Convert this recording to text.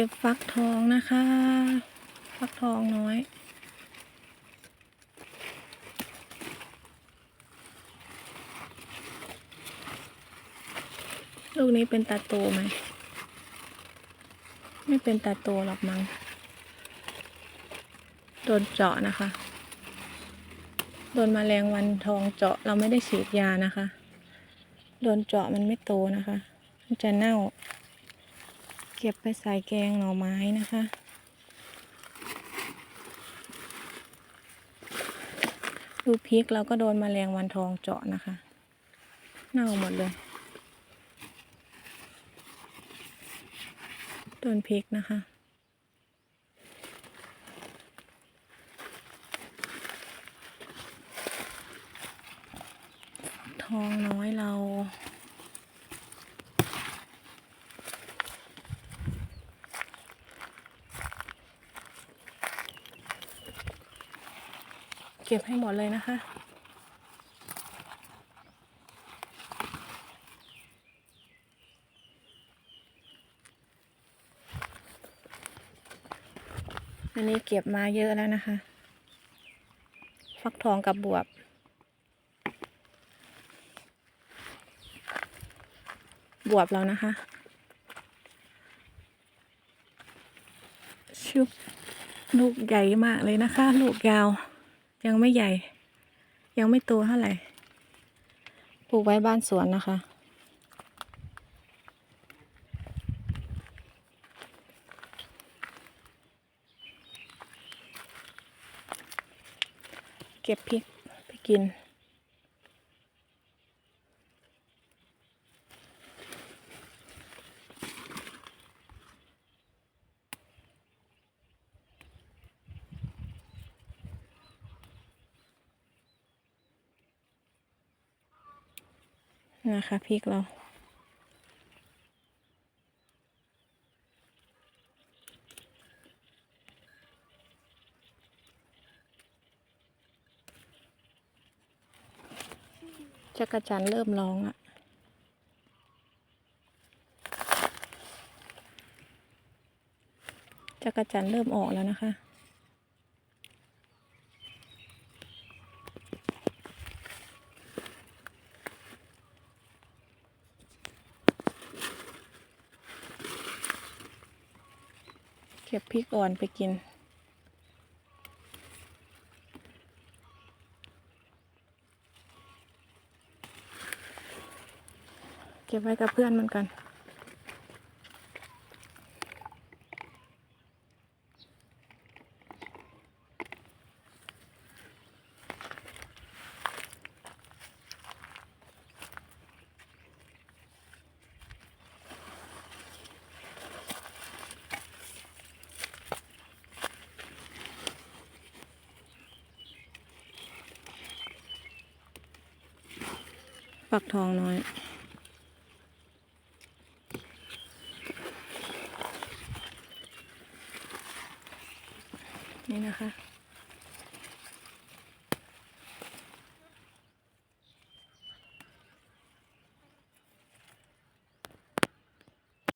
ก็บฟักทองนะคะ ฟักทองน้อย ลูกนี้เป็นตาโตไหม ไม่เป็นตาโตหรอกมั้ง โดนเจาะนะคะ โดนมแมลงวันทองเจาะเราไม่ได้ฉีดยานะคะ โดนเจาะมันไม่โตนะคะ มันจะเน่า เก็บไปใส่แกงหน่อไม้นะคะ ดูพริกเราก็โดนมแมลงวันทองเจาะนะคะ เน่าหมดเลยโดนพริกนะคะทองน้อยเรา เก็บให้หมดเลยนะคะ อันนี้เก็บมาเยอะแล้วนะคะ ฟักทองกับบวบบวบแล้วนะคะ ชุบลูกใหญ่มากเลยนะคะ ลูกยาว ยังไม่ใหญ่ ยังไม่โตเท่าไหร่ปลูกไว้บ้านสวนนะคะ เก็บพริกไปกิน นะคะพริกเราจักรจันเริ่มร้องอะจักรจันเริ่มออกแล้วนะคะ เก็บพริกอ่อนไปกิน เก็บไว้กับเพื่อนมันกัน ปักทองน้อย นี่นะคะ